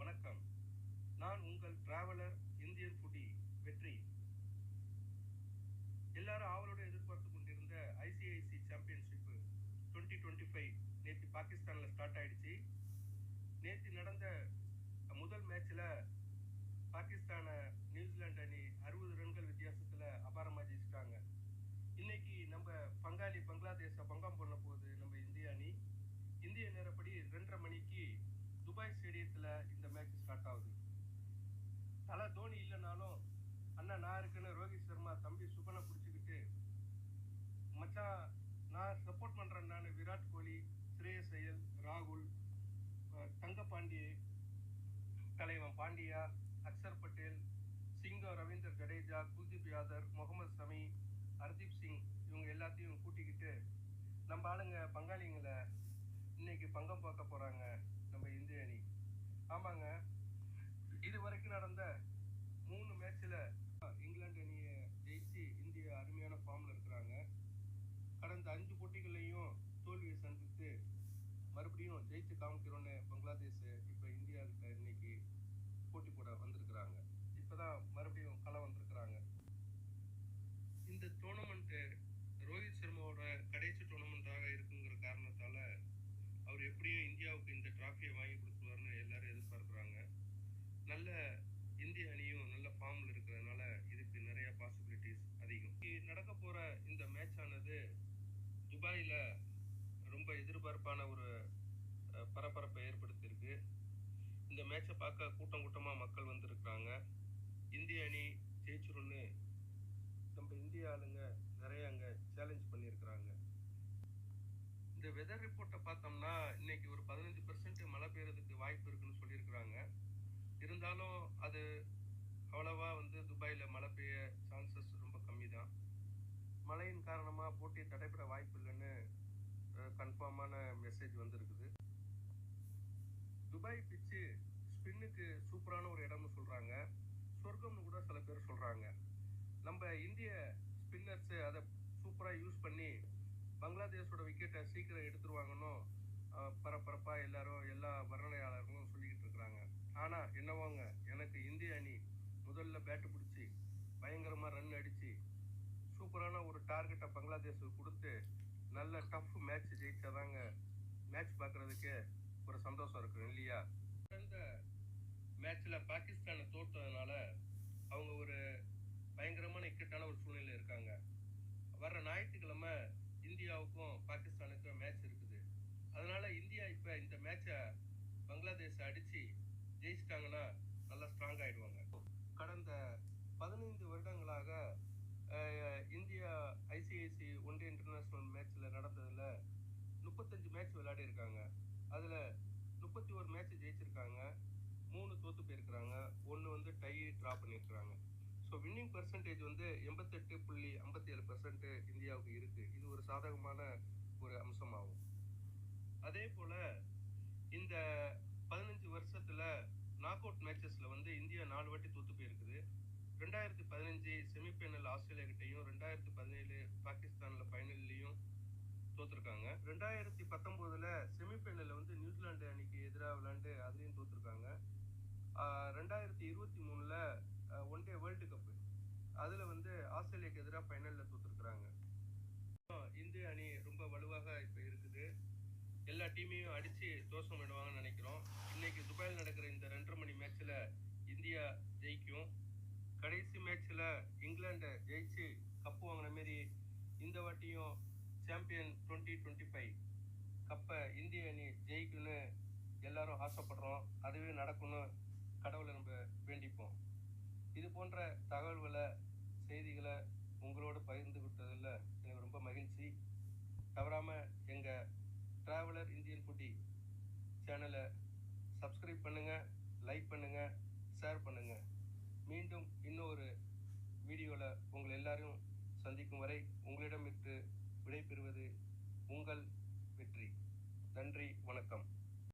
வணக்கம். நான் உங்கள் டிராவலர் இந்தியன் ஃபுடி வெற்றி. எல்லாரும் ஆவலோடு எதிர்பார்த்து கொண்டிருந்த ICC championship twenty twenty five நேற்று பாகிஸ்தானில் ஸ்டார்ட் ஆயிடுச்சு. நேற்று நடந்த முதல் மேட்ச்ல பாகிஸ்தானை நியூசிலாந்து அணி அறுபது ரன்கள் வித்தியாசத்துல அபாரமாக ஜெயிச்சிட்டாங்க. இன்னைக்கு நம்ம பங்காளி பங்களாதேஷை பங்கம் பண்ண போகுது நம்ம இந்திய அணி. இந்திய நேரப்படி ரெண்டரை மணிக்கு துபாய் ஸ்டேடியத்துல இந்த மேட்ச் ஸ்டார்ட் ஆகுது தலை தோனி இல்லைனாலும் அண்ணா நான் இருக்குன்னு ரோஹித் சர்மா தம்பி சுபனை பிடிச்சிக்கிட்டு மச்சான் நான் சப்போர்ட் பண்ணுறேன் நான். விராட் கோலி ஸ்ரேயஸ் ஐயர் ராகுல் அஹ் தங்க பாண்டியே தலைவன் பாண்டியா அக்சர் பட்டேல் சிங்கம் ரவீந்தர் ஜடேஜா குல்தீப் யாதவ் முகமது சமி ஹர்தீப் சிங் இவங்க எல்லாத்தையும் கூட்டிக்கிட்டு நம்ம ஆளுங்க பங்காளிங்களை இன்னைக்கு பங்கம் பார்க்க போகிறாங்க நம்ம இந்திய அணி. ஆமாங்க. இது வரைக்கும் நடந்த மூணு மேட்ச்சில் இங்கிலாந்து அணியை ஜெயிச்சு இந்தியா அருமையான ஃபார்ம்ல இருக்கிறாங்க கடந்த அஞ்சு போட்டிகளையும் தோல்வியை சந்தித்து மறுபடியும் ஜெயிச்சு காமிக்கிறோன்னு பங்களாதேஷ் இப்ப இந்தியா கிட்ட இன்னைக்கு போட்டி போட வந்திருக்கிறாங்க இப்பதான் மறுபடியும் களம் வந்திருக்கிறாங்க இந்த டோர்னமெண்ட் ரோஹித் சர்மாவோட கடைசி டோர்னமெண்ட்டாக இருக்குங்கிற காரணத்தால அவர் எப்படியும் இந்தியாவுக்கு இந்த டிராஃபியை வாங்கி கொடுத்துருவார்னு எல்லாரும் எதிர்பார்க்குறாங்க. நல்ல இந்திய அணியும் நல்ல ஃபார்மில் இருக்கிறதுனால இதுக்கு நிறைய பாசிபிலிட்டிஸ் அதிகம். நடக்க போகிற இந்த மேட்ச் ஆனது துபாயில் ரொம்ப எதிர்பார்ப்பான ஒரு பரபரப்பை ஏற்படுத்தியிருக்கு. இந்த மேட்சை பார்க்க கூட்டம் கூட்டமாக மக்கள் வந்திருக்கிறாங்க. இந்திய அணி ஜெயிச்சிரும்னு நம்ம இந்திய ஆளுங்க நிறைய அங்கே சேலஞ்ச் பண்ணியிருக்கிறாங்க. வெதர் ரிப்போர்ட்டை பார்த்தோம்னா இன்னைக்கு ஒரு பதினஞ்சு பெர்சன்ட் மழை பெய்யறதுக்கு வாய்ப்பு இருக்குன்னு சொல்லியிருக்கிறாங்க. இருந்தாலும் அது அவ்வளவா வந்து துபாயில் மழை பெய்ய சான்சஸ் ரொம்ப கம்மி தான் மழையின் காரணமாக போட்டி தடைபெற வாய்ப்பு இல்லைன்னு கன்ஃபார்மான மெசேஜ் வந்திருக்குது. துபாய் பிச்சு ஸ்பின்னுக்கு சூப்பரான ஒரு இடம்னு சொல்கிறாங்க சொர்க்கம்னு கூட சில பேர் சொல்கிறாங்க நம்ம இந்திய ஸ்பின்னர்ஸு அதை சூப்பராக யூஸ் பண்ணி பங்களாதேஷோட விக்கெட்டை சீக்கிரம் எடுத்துருவாங்கன்னு பரபரப்பாக பரபரப்பா எல்லாரும் எல்லா வர்ணனையாளர்களும் சொல்லிக்கிட்டு இருக்கிறாங்க. ஆனா என்னவோங்க எனக்கு இந்திய அணி முதல்ல பேட்டு பிடிச்சி பயங்கரமா ரன் அடிச்சு சூப்பரான ஒரு டார்கெட்டை பங்களாதேஷுக்கு கொடுத்து நல்ல டஃப் மேட்ச் ஜெயிச்சாதாங்க மேட்ச் பார்க்குறதுக்கே ஒரு சந்தோஷம் இருக்கும் இல்லையா? அந்த மேட்ச்ல பாகிஸ்தானை தோற்றதுனால அவங்க ஒரு பயங்கரமான இக்கட்டான ஒரு சூழ்நிலை இருக்காங்க வர்ற ஞாயிற்றுக்கிழமை இந்தியாவுக்கும் பாகிஸ்தானுக்கும் மேட்ச் இருக்குது அதனால இந்தியா இப்ப இந்த மேட்சை பங்களாதேஷ் அடிச்சு ஜெயிச்சிட்டாங்கன்னா நல்லா ஸ்ட்ராங் ஆயிடுவாங்க. கடந்த பதினைந்து வருடங்களாக இந்தியா ஐசிஐசி ஒன் இன்டர்நேஷ்னல் மேட்ச்சில் நடந்ததில் முப்பத்தஞ்சு மேட்ச் விளையாடி இருக்காங்க அதில் முப்பத்தி ஒரு மேட்ச் ஜெயிச்சிருக்காங்க. மூணு தோத்து போயிருக்கிறாங்க. ஒன்று வந்து டை ட்ரா பண்ணியிருக்கிறாங்க. ஸோ வின்னிங் பர்சன்டேஜ் வந்து எண்பத்தெட்டு புள்ளி ஐம்பத்தி ஏழு பர்சன்ட்டு இந்தியாவுக்கு இருக்குது இது ஒரு சாதகமான ஒரு அம்சமாகும். அதே போல் இந்த பதினஞ்சு வருஷத்துல நாக் அவுட் மேட்சஸ்ல வந்து இந்தியா நாலு வாட்டி தோத்து போயிருக்குது. ரெண்டாயிரத்தி பதினஞ்சு செமிஃபைனல் ஆஸ்திரேலியா கிட்டையும் ரெண்டாயிரத்தி பதினேழு பாகிஸ்தான்ல ஃபைனல்லையும் தோத்துருக்காங்க. ரெண்டாயிரத்தி பத்தொன்பதுல செமிஃபைனல்ல வந்து நியூசிலாந்து அணிக்கு எதிராக விளையாண்டு அதுலேயும் தோத்துருக்காங்க. ரெண்டாயிரத்தி இருபத்தி மூணுல ஒன் டே வேர்ல்டு கப்பு அதுல வந்து ஆஸ்திரேலியாக்கு எதிராக ஃபைனல்ல தோத்துருக்குறாங்க. இந்திய அணி ரொம்ப வலுவாக இப்போ இருக்குது. எல்லா டீமையும் அடிச்சு தோஷம் விடுவாங்கன்னு நினைக்கிறோம். நாளைக்கு துபாயில் நடக்கிற இந்த ரெண்டரை மணி மேட்ச்சில் இந்தியா ஜெயிக்கும். கடைசி மேட்ச்சில் இங்கிலாண்டை ஜெயிச்சு கப்பு வாங்கின மாரி இந்த வாட்டியும் சாம்பியன் டுவெண்ட்டி டுவெண்ட்டி ஃபைவ் கப்பை இந்திய அணி ஜெயிக்கும்னு எல்லாரும் ஆசைப்படுறோம். அதுவே நடக்கும்னு கடவுளை நம்ம வேண்டிப்போம். இது போன்ற தகவல்களை செய்திகளை உங்களோட பகிர்ந்து விட்டதில் எனக்கு ரொம்ப மகிழ்ச்சி. தவறாமல் எங்கள் ட்ராவலர் இந்தியன் குட்டி சேனலை சப்ஸ்கிரைப் பண்ணுங்க லைக் பண்ணுங்க ஷேர் பண்ணுங்க. மீண்டும் இன்னொரு வீடியோவில் உங்களை எல்லாரையும் சந்திக்கும் வரை உங்களிடமிருந்து விடைபெறுவது உங்கள் வெற்றி. நன்றி வணக்கம்.